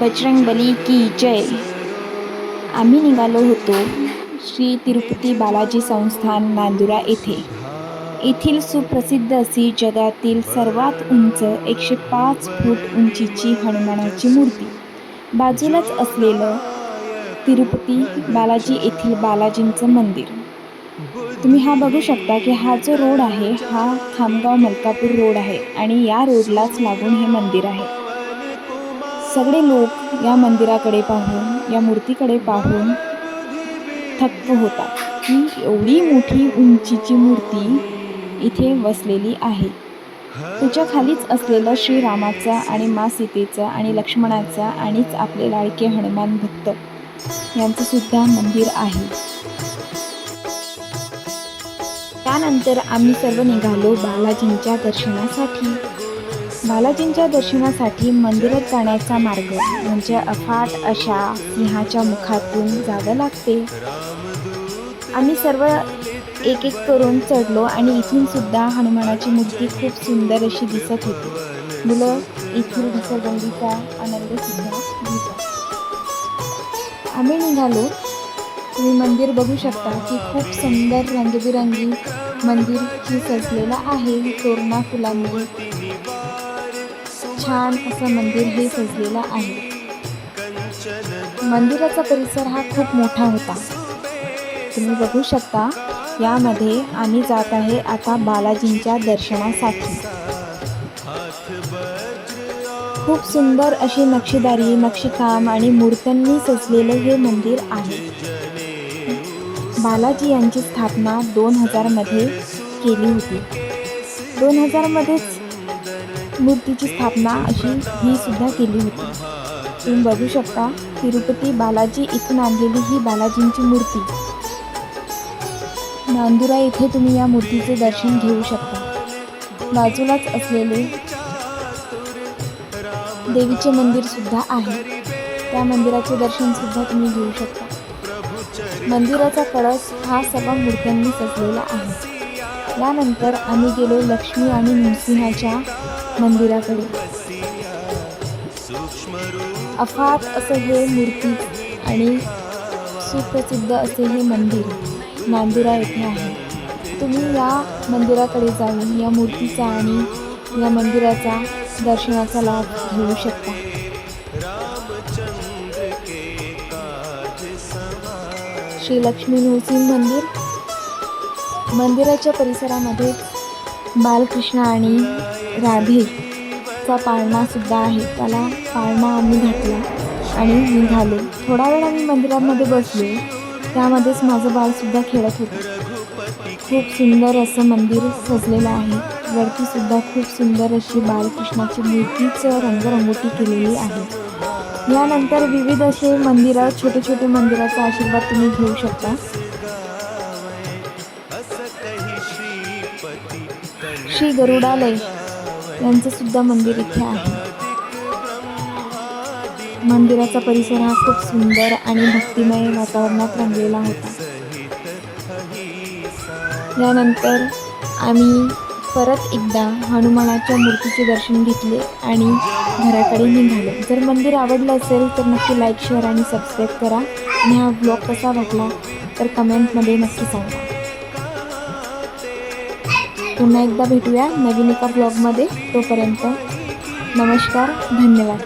बजरंग बली की जय। आम्ही निघालो होतो श्री तिरुपती बालाजी संस्थान नांदुरा येथे. येथील सुप्रसिद्ध अशी जगातील सर्वात उंच एकशे पाच फूट उंचीची हनुमानाची मूर्ती. बाजूलाच असलेलं तिरुपती बालाजी येथील बालाजींचं मंदिर. तुम्ही हा बघू शकता की हा जो रोड आहे हा खामगाव मलकापूर रोड आहे आणि या रोडलाच लागून हे मंदिर आहे. सगळे लोक या मंदिराकडे पाहून या मूर्तीकडे पाहून थक्क होतात. की एवढी मोठी उंचीची मूर्ती इथे वसलेली आहे. त्याच्या खालीच असलेलं श्रीरामाचा आणि मा सीतेचा आणि लक्ष्मणाचा आणिच आपले लाडके हनुमान भक्त यांचं सुद्धा मंदिर आहे. त्यानंतर आम्ही सर्व निघालो बालाजींच्या दर्शनासाठी. बालाजींच्या दर्शनासाठी मंदिरात जाण्याचा मार्ग म्हणजे अफाट अशा सिंहाच्या मुखातून जावं लागते. आम्ही सर्व एक एक करून चढलो आणि इथून सुद्धा हनुमानाची मूर्ती खूप सुंदर अशी दिसत होती. मुलं इथून घसरबंदीचा आनंद सुद्धा घेतात. आम्ही निघालो. तुम्ही मंदिर बघू शकता की खूप सुंदर रंगबिरंगी मंदिर ही सजलेलं आहे. तोरणा फुलांनी छान असं मंदिर हे सजलेलं आहे. मंदिराचा परिसर हा खूप मोठा होता. तुम्ही बघू शकता यामध्ये आम्ही जात आहे आता बालाजींच्या दर्शनासाठी. खूप सुंदर अशी नक्षीदारी नक्षीकाम आणि मूर्त्यांनी सजलेलं हे मंदिर आहे. बालाजी यांची स्थापना दोन हजारमध्ये केली होती. दोन हजारमध्येच मूर्तीची स्थापना अशी ही सुद्धा केली होती. तुम्ही बघू शकता तिरुपती बालाजी इथून आणलेली ही बालाजींची मूर्ती. नांदुरा इथे तुम्ही या मूर्तीचे दर्शन घेऊ शकता. बाजूलाच असलेले देवीचे मंदिर सुद्धा आहे. त्या मंदिराचे दर्शन सुद्धा तुम्ही घेऊ शकता. मंदिराचा कळस हा सर्व मूर्त्यांनी सजलेला आहे. यानंतर आम्ही गेलो लक्ष्मी आणि नृसिंहाच्या मंदिराकडे. अफाट असं हे मूर्ती आणि सुप्रसिद्ध असे हे मंदिर नांदुरा येथे आहे. तुम्ही या मंदिराकडे जाऊन या मूर्तीचा आणि या मंदिराचा दर्शनाचा लाभ घेऊ शकता. श्री लक्ष्मी नृसिंह मंदिर. मंदिराच्या परिसरामध्ये बालकृष्ण आणि राधेचा पाळणा सुद्धा आहे. त्याला पाळणा आम्ही घातला आणि निघालो. थोडा वेळ आम्ही मंदिरामध्ये बसलो. त्यामध्येच माझं बाळसुद्धा खेळत होतं. खूप सुंदर असं मंदिर सजलेलं आहे. वरतीसुद्धा खूप सुंदर अशी बालकृष्णाची मूर्तीचं रंगरंगोटी केलेली आहे. यानंतर विविध असे मंदिरं छोटे छोटे मंदिराचा आशीर्वाद तुम्ही घेऊ शकता. श्री गरुडालय. यांचं सुद्धा मंदिर इथे आहे. मंदिराचा परिसर हा खूप सुंदर आणि भक्तिमय वातावरणात रंगलेला होता. यानंतर आम्ही परत एकदा हनुमानाच्या मूर्तीचे दर्शन घेतले आणि घराकडे निघालो. जर मंदिर आवडलं असेल तर नक्की लाईक शेअर आणि सबस्क्राईब करा. आणि हा ब्लॉग कसा वाटला तर कमेंटमध्ये नक्की सांगा. पुन्हा एकदा भेटूया नवीन एका ब्लॉगमध्ये तोपर्यंत नमस्कार धन्यवाद.